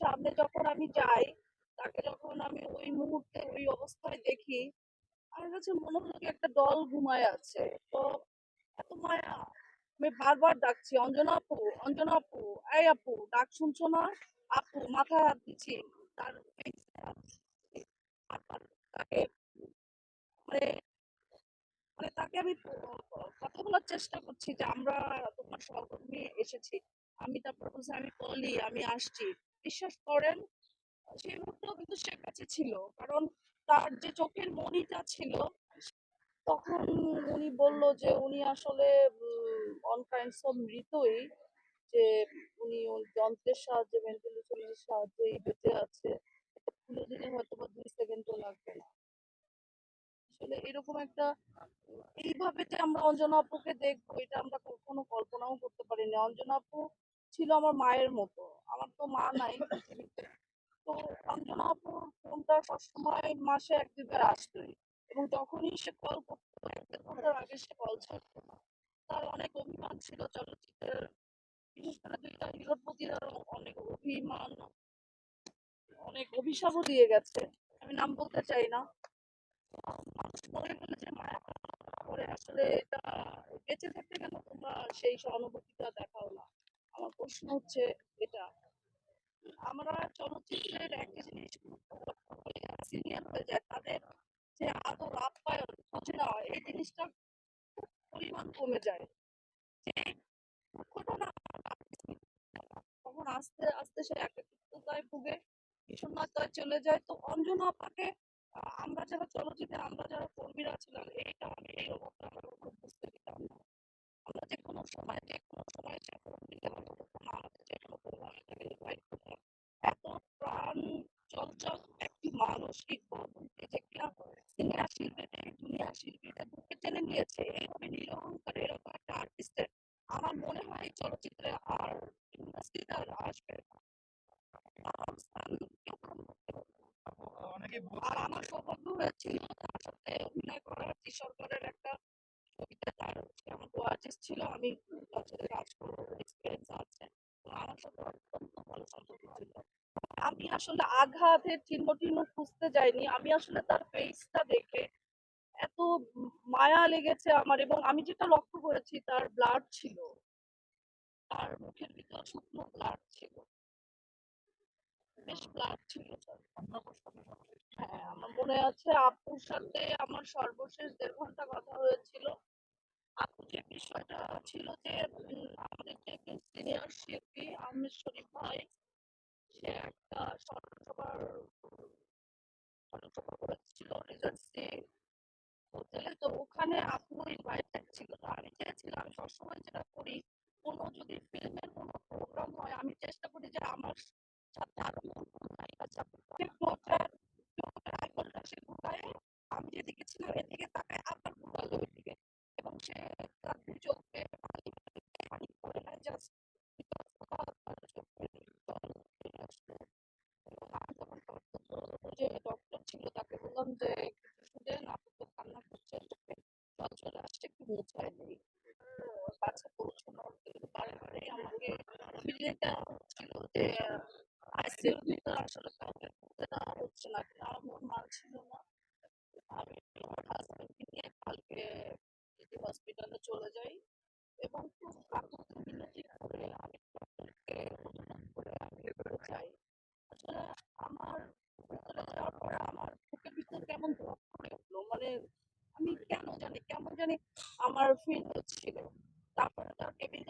সামনে যখন আমি যাই, তাকে যখন আমি ওই মুহূর্তে, ওই অবস্থায় দেখি, আমার কাছে মনে হলো একটা দল ঘুমায় আছে। তো এত মায়া। আমি বারবার ডাকছি, অঞ্জনা আপু অঞ্জনা আপু, এই আপু, ডাক শুনছো না? আপু মাথায় হাত দিচ্ছি। তার তাকে মানে মানে তাকে আমি কথা বলার চেষ্টা করছি যে, আমরা তোমার সহকর্মী এসেছি। আমি তারপর বলছি আমি বলি আমি আসছি। বিশ্বাস করেন, সেই মুহূর্তেও কিন্তু সে কাছে ছিল। কারণ তার যে চোখের মণিটা ছিল, তখন উনি বলল যে উনি আসলে অন কাইন্ডস অফ মৃতই, যে উনি যন্ত্রের সাহায্যে ভেন্টিলেশনের সাহায্যে বেঁচে আছে। খুলে হয়তো বা দুই সেকেন্ডও লাগবে না। আসলে এরকম একটা, এইভাবে যে আমরা অঞ্জনা আপুকে দেখব, এটা আমরা কখনো কল্পনাও করতে পারিনি। অঞ্জনা আপু ছিল আমার মায়ের মতো। আমার তো মা নাই তো অঞ্জনা আপুর ফোনটা সবসময় মাসে এক দুবার আসতোই। এবং তখনই সে কল করতো এক ঘণ্টার আগে সে কল ছাড়তো তার অনেক অভিমান ছিল চলচ্চিত্রের। বিশেষ করে দুইটা হিরোর প্রতি তার অনেক অভিমান, অনেক অভিশাপও দিয়ে গেছে। আমি নাম বলতে চাই না। মানুষ গেলে যে মায়া করে আসলে এটা বেঁচে থাকতে কেন? তোমরা সেই সহানুভূতিটা দেখাও না। আমার প্রশ্ন হচ্ছে আমরা চলচ্চিত্রের একটা জিনিস সিনিয়র হয়ে যায় তাদের যে আদর, আপ্যায়ন, খোঁজ নেওয়া এই জিনিসটা পরিমাণ কমে যায়। যে তখন আস্তে আস্তে সে একাকিত্বতায় ভুগে বিষণ্ণতায় চলে যায়। তো অঞ্জনা আপাকে, আমরা যারা চলচ্চিত্রে, আমরা যারা কর্মীরা ছিলাম এইটা আমি এই অবস্থা আমরা বুঝতে দিতাম না। আমরা যে কোনো সময়, যে কোনো সময় সে ফোন দিলে আমরা তখন আমাদের যে কোনো প্রোগ্রামে তাকে ইনভাইট করতাম এত প্রাণ চঞ্চল একটি মানসিক বন্ধুকে যে কিনা সিনেমা শিল্পীতে দুনিয়া বুকে টেনে নিয়েছে এইভাবে নিরহংকার এরকম একটা আর্টিস্টের আমার মনে হয় চলচ্চিত্রে আর ইন্ডাস্ট্রিতে আর আসবে আমার সৌভাগ্য হয়েছিল তার সাথে অভিনয় করার সরকারের একটা ছিল আমি কাজ করার এক্সপিরিয়েন্স আছে আমার সাথে অত্যন্ত ভালো আসলে আঘাতের চিহ্ন টিহ্ন খুঁজতে যাইনি। আমি আসলে তার ফেসটা দেখে এত মায়া লেগেছে আমার এবং আমি যেটা লক্ষ্য করেছি তার ব্লাড ছিল। তার মুখের ভিতর শুকনো ব্লাড ছিল। বেশ ব্লাড ছিল হ্যাঁ আমার মনে আছে আপুর সাথে আমার সর্বশেষ দেড় ঘণ্টা কথা হয়েছিল। আপু যে বিষয়টা ছিল যে আমাদের সিনিয়র শিল্পী ভাই সে একটা স্মরণসভার স্মরণসভা করেছিল রিজেন্সি হোটেলে তো ওখানে আপু ইনভাইটেড ছিল আমি চেয়েছিলাম সবসময় যেটা করি কোনো যদি ফিল্মের কোনো প্রোগ্রাম হয় আমি চেষ্টা করি যে আমার সাথে আরও নতুন নায়িকা যাবে আইকনটা সে ঘুরায় আমি যেদিকে ছিলাম এদিকে তাকায় আবার ঘুরালো ওইদিকে এবং সে তার দুই চোখে পানি পানি পড়ে না জাস্ট যে ডক্টর ছিল তাকে বললাম যে কিছু দেন কান্না করছে জল চলে আসছে, একটু মুছায় নেই কাছে পৌঁছানোর বারে বারে আমাকে ফিলিংটা হচ্ছিল যে আইসিইউর ভিতরে আসলে কাউকে ঢুকতে দেওয়া হচ্ছে না, কিন্তু আমার মন মানছিল না। আমি আমার নিয়ে কালকে হসপিটালে চলে যাই, এবং খুব কাকুতি মিনতি করে আমি ডক্টরকে অনুরোধ করে আমি ভেতরে যাই আসলে আমার ভেতরে যাওয়ার পরে আমার বুকের ভিতর কেমন ধপ করে উঠল মানে আমি কেন জানি আমার ফিল হচ্ছিল তারপরে তার কেবিনে